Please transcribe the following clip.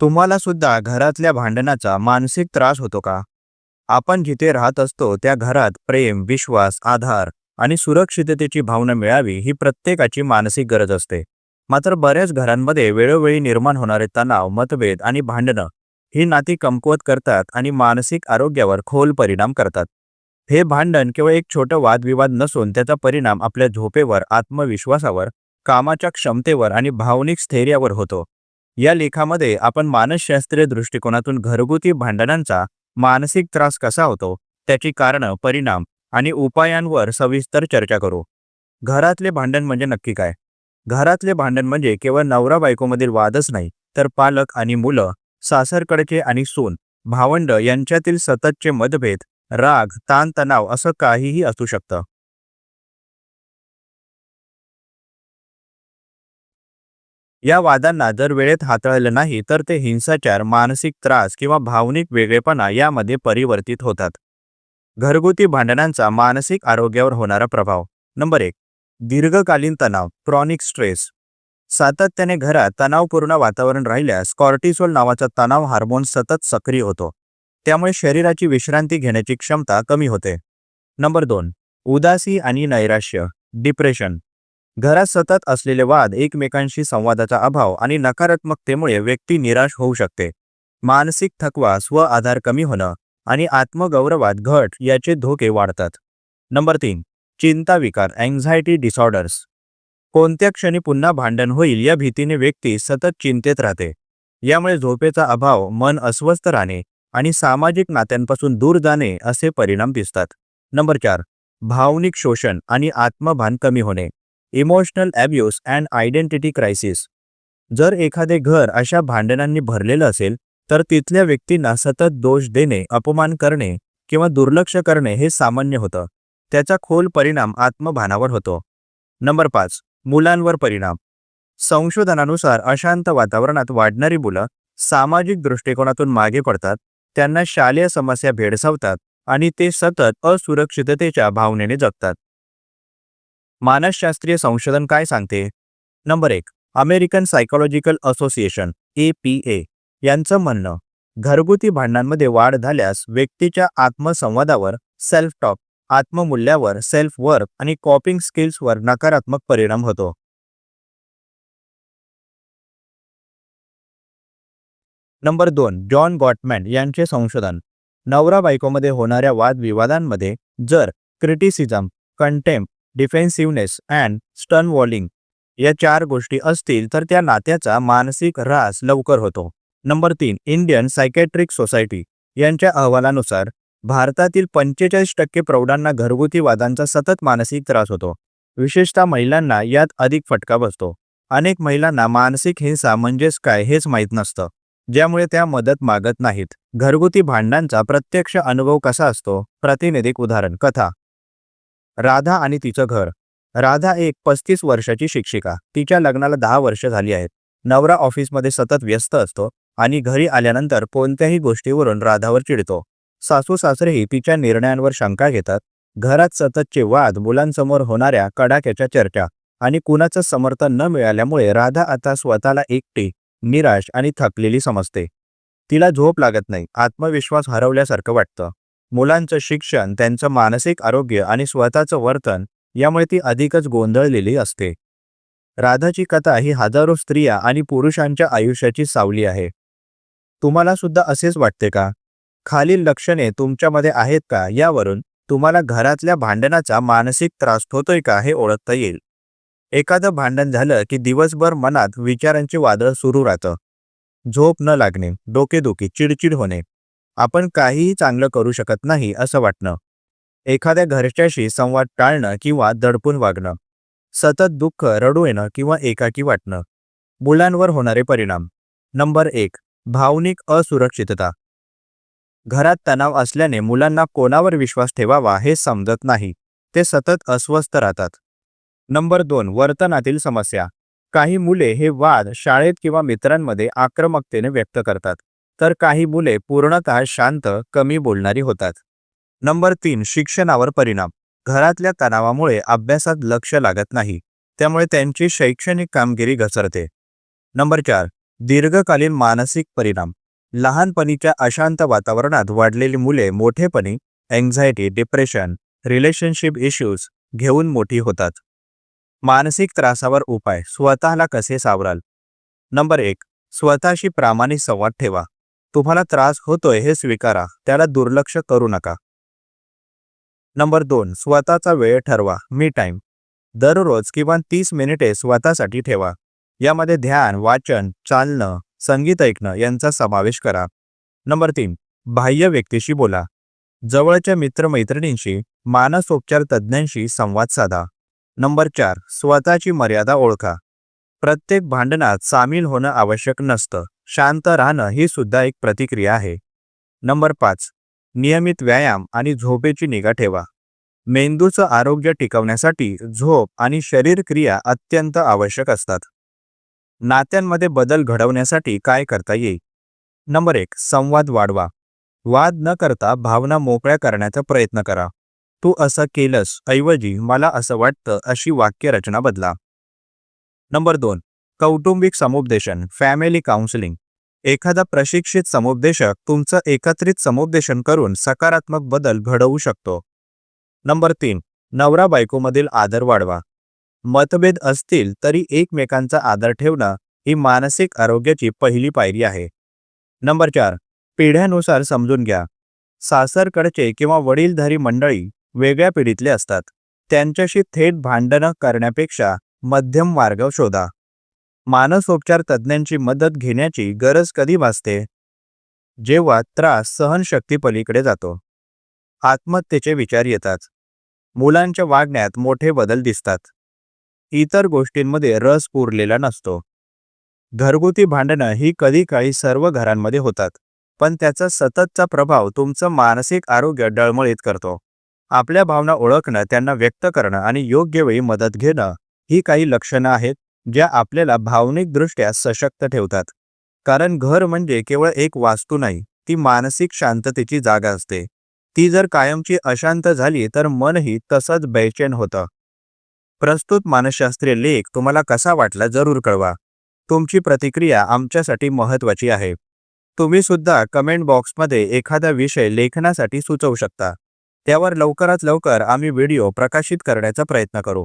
तुम्हाला सुद्धा घरातल्या भांडणाचा मानसिक त्रास होतो का? आपण जिथे राहत असतो त्या घरात प्रेम विश्वास आधार आणि सुरक्षिततेची भावना मिळावी ही प्रत्येकाची मानसिक गरज असते. मात्र बऱ्याच घरांमध्ये वेळोवेळी निर्माण होणारे तणाव मतभेद आणि भांडणं ही नाती कमकुवत करतात आणि मानसिक आरोग्यावर खोल परिणाम करतात. हे भांडण केवळ एक छोटं वादविवाद नसून त्याचा परिणाम आपल्या झोपेवर आत्मविश्वासावर कामाच्या क्षमतेवर आणि भावनिक स्थैर्यावर होतो. या लेखामध्ये आपण मानसशास्त्रीय दृष्टिकोनातून घरगुती भांडणांचा मानसिक त्रास कसा होतो त्याची कारणं परिणाम आणि उपायांवर सविस्तर चर्चा करू. घरातले भांडण म्हणजे नक्की काय? घरातले भांडण म्हणजे केवळ नवरा बायकोमधील वादच नाही तर पालक आणि मुलं सासरकडचे आणि सून भावंड यांच्यातील सततचे मतभेद राग ताणतणाव असं काहीही असू शकतं. या वादांना जर वेळेत हाताळलं नाही तर ते हिंसाचार मानसिक त्रास किंवा भावनिक वेगळेपणा यामध्ये परिवर्तित होतात. घरगुती भांडणांचा मानसिक आरोग्यावर होणारा प्रभाव. नंबर एक दीर्घकालीन तणाव क्रॉनिक स्ट्रेस. सातत्याने घरात तणावपूर्ण वातावरण राहिल्यास कॉर्टिसोल नावाचा तणाव हार्मोन सतत सक्रिय होतो. त्यामुळे शरीराची विश्रांती घेण्याची क्षमता कमी होते. नंबर दोन उदासी आणि नैराश्य डिप्रेशन. घरात सतत असलेले वाद एकमेकांशी संवादाचा अभाव आणि नकारात्मकतेमुळे व्यक्ती निराश होऊ शकते. मानसिक थकवा स्व आधार कमी होणं आणि आत्मगौरवात घट याचे धोके वाढतात. नंबर तीन चिंता विकार अँझायटी डिसऑर्डर्स कोणत्या क्षणी पुन्हा भांडण होईल या भीतीने व्यक्ती सतत चिंतेत राहते. यामुळे झोपेचा अभाव मन अस्वस्थ राहणे आणि सामाजिक नात्यांपासून दूर जाणे असे परिणाम दिसतात. नंबर चार भावनिक शोषण आणि आत्मभान कमी होणे. Emotional abuse and identity crisis जर एखादे घर अशा भांडणांनी भरलेलं असेल तर तिथल्या व्यक्तींना सतत दोष देणे अपमान करणे किंवा दुर्लक्ष करणे हे सामान्य होतं. त्याचा खोल परिणाम आत्मभानावर होतो. नंबर पाच मुलांवर परिणाम. संशोधनानुसार अशांत वातावरणात वाढणारी मुलं सामाजिक दृष्टिकोनातून मागे पडतात त्यांना शालेय समस्या भेडसावतात आणि ते सतत असुरक्षिततेच्या भावनेने जगतात. मानसशास्त्रीय संशोधन काय सांगते? नंबर एक American Psychological Association A P A यांचं म्हणणं घरगुती भांडणांमध्ये वाढ झाल्यास व्यक्तीच्या आत्मसंवादावर सेल्फ टॉक आत्ममूल्यावर सेल्फ वर्क आणि कॉपिंग स्किल्सवर नकारात्मक परिणाम होतो. नंबर दोन जॉन गॉटमॅन यांचे संशोधन नवरा बायकोमध्ये होणाऱ्या वादविवादांमध्ये जर क्रिटिसिझम कंटेम्प डिफेन्सिव्हनेस अँड स्टन वॉलिंग या चार गोष्टी असतील तर त्या नात्याचा मानसिक ऱ्हास लवकर होतो. नंबर तीन इंडियन सायकॅट्रिक सोसायटी यांच्या अहवालानुसार भारतातील पंचेचाळीस टक्के प्रौढांना घरगुती वादांचा सतत मानसिक त्रास होतो. विशेषतः महिलांना यात अधिक फटका बसतो. अनेक महिलांना मानसिक हिंसा म्हणजेच काय हेच माहीत नसतं. ज्यामुळे त्या मदत मागत नाहीत. घरगुती भांडणांचा प्रत्यक्ष अनुभव कसा असतो? प्रातिनिधिक उदाहरण कथा. राधा आणि तिचं घर. राधा एक पस्तीस वर्षाची शिक्षिका. तिच्या लग्नाला दहा वर्ष झाली आहेत. नवरा ऑफिसमध्ये सतत व्यस्त असतो आणि घरी आल्यानंतर कोणत्याही गोष्टीवरून राधावर चिडतो. सासू सासरेही तिच्या निर्णयांवर शंका घेतात. घरात सततचे वाद मुलांसमोर होणाऱ्या कडाक्याच्या चर्चा आणि कुणाचं समर्थन न मिळाल्यामुळे राधा आता स्वतःला एकटी निराश आणि थकलेली समजते. तिला झोप लागत नाही आत्मविश्वास हरवल्यासारखं वाटतं. मुलांचं शिक्षण त्यांचं मानसिक आरोग्य आणि स्वतःचं वर्तन यामुळे ती अधिकच गोंधळलेली असते. राधाची कथा ही हजारो स्त्रिया आणि पुरुषांच्या आयुष्याची सावली आहे. तुम्हाला सुद्धा असेच वाटते का? खालील लक्षणे तुमच्यामध्ये आहेत का? यावरून तुम्हाला घरातल्या भांडणाचा मानसिक त्रास होतोय का हे ओळखता येईल. एखादं भांडण झालं की दिवसभर मनात विचारांचे वादळ सुरू राहतं. झोप न लागणे डोकेदुखी चिडचिड होणे. आपण काहीही चांगलं करू शकत नाही असं वाटणं. एखाद्या घरच्याशी संवाद टाळणं किंवा दडपून वागणं. सतत दुःख रडू येणं किंवा एकाकी वाटणं. मुलांवर होणारे परिणाम. नंबर एक भावनिक असुरक्षितता. घरात तणाव असल्याने मुलांना कोणावर विश्वास ठेवावा हे समजत नाही. ते सतत अस्वस्थ राहतात. नंबर दोन वर्तनातील समस्या. काही मुले हे वाद शाळेत किंवा मित्रांमध्ये आक्रमकतेने व्यक्त करतात. तर काही मुले पूर्णतः शांत कमी बोलणारी होतात. नंबर तीन शिक्षणावर परिणाम. घरातल्या तणावामुळे अभ्यासात लक्ष लागत नाही त्यामुळे त्यांची शैक्षणिक कामगिरी घसरते. नंबर चार दीर्घकालीन मानसिक परिणाम. लहानपणीच्या अशांत वातावरणात वाढलेली मुले मोठेपणी अँझायटी डिप्रेशन रिलेशनशिप इश्यूज घेऊन मोठी होतात. मानसिक त्रासावर उपाय स्वतःला कसे सावराल? नंबर एक स्वतःशी प्रामाणिक संवाद ठेवा. तुम्हाला त्रास होतोय हे स्वीकारा त्याला दुर्लक्ष करू नका. नंबर दोन स्वतःचा वेळ ठरवा मी टाईम. दररोज किमान तीस मिनिटे स्वतःसाठी ठेवा. यामध्ये ध्यान वाचन चालणं संगीत ऐकणं यांचा समावेश करा. नंबर तीन बाह्य व्यक्तीशी बोला. जवळच्या मित्रमैत्रिणींशी मानसोपचार तज्ज्ञांशी संवाद साधा. नंबर चार स्वतःची मर्यादा ओळखा. प्रत्येक भांडणात सामील होणं आवश्यक नसतं. शांत राहणं ही सुद्धा एक प्रतिक्रिया आहे. नंबर पाच. नियमित व्यायाम आणि झोपेची निगा ठेवा. मेंदूचं आरोग्य टिकवण्यासाठी झोप आणि शरीर क्रिया अत्यंत आवश्यक असतात. नात्यांमध्ये बदल घडवण्यासाठी काय करता येईल? नंबर एक. संवाद वाढवा. वाद न करता भावना मोकळ्या करण्याचा प्रयत्न करा. तू असं केलंस ऐवजी मला असं वाटतं अशी वाक्यरचना बदला. नंबर दोन. कौटुंबिक समुपदेशन फॅमिली काउन्सिलिंग एखादा प्रशिक्षित समुपदेशक तुमचं एकत्रित समुपदेशन करून सकारात्मक बदल घडवू शकतो. नंबर तीन नवरा बायकोमधील आदर वाढवा. मतभेद असतील तरी एकमेकांचा आदर ठेवणं ही मानसिक आरोग्याची पहिली पायरी आहे. नंबर चार पिढ्यानुसार समजून घ्या. सासरकडचे किंवा वडीलधारी मंडळी वेगळ्या पिढीतले असतात. त्यांच्याशी थेट भांडणं करण्यापेक्षा मध्यम मार्ग शोधा. मानसोपचार तज्ज्ञांची मदत घेण्याची गरज कधी भासते? जेव्हा त्रास सहनशक्ती पलीकडे जातो. आत्महत्येचे विचार येतात. मुलांच्या वागण्यात मोठे बदल दिसतात. इतर गोष्टींमध्ये रस उरलेला नसतो. घरगुती भांडणं ही कधी काळी सर्व घरांमध्ये होतात पण त्याचा सततचा प्रभाव तुमचं मानसिक आरोग्य डळमळीत करतो. आपल्या भावना ओळखणं त्यांना व्यक्त करणं आणि योग्य वेळी मदत घेणं ही काही लक्षणं आहेत? ज्या आपल्याला भावनिकदृष्ट्या सशक्त ठेवतात. कारण घर म्हणजे केवळ एक वास्तू नाही ती मानसिक शांततेची जागा असते. ती जर कायमची अशांत झाली तर मनही तसंच बेचैन होतं. प्रस्तुत मानसशास्त्रीय लेख तुम्हाला कसा वाटला जरूर कळवा. तुमची प्रतिक्रिया आमच्यासाठी महत्त्वाची आहे. तुम्ही सुद्धा कमेंट बॉक्समध्ये एखादा विषय लेखनासाठी सुचवू शकता. त्यावर लवकरात लवकर आम्ही व्हिडिओ प्रकाशित करण्याचा प्रयत्न करू.